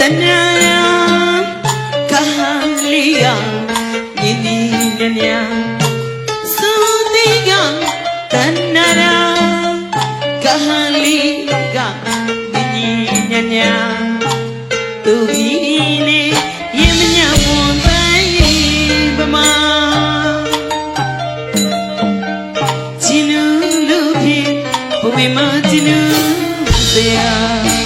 တနာကဟာလီယာညီညီမြညာသုတိကတနာကဟာလီကညီညီမြညာသူကြီးလေးရင်မညာဝန်တိုင်းပမာချီလူလူဖြစ်ဘုမေမချီလူစရာ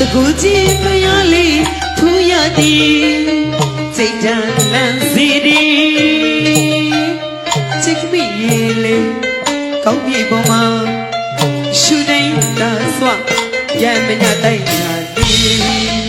တကူကြီးဖျားလေးထူရသည်စိတ်ဓာတ်လန့်စီဒီချစ်မိရေလေကောင်းပြီပေါ်မှာရှူနေတာစွရမညာတိုက်လာသည်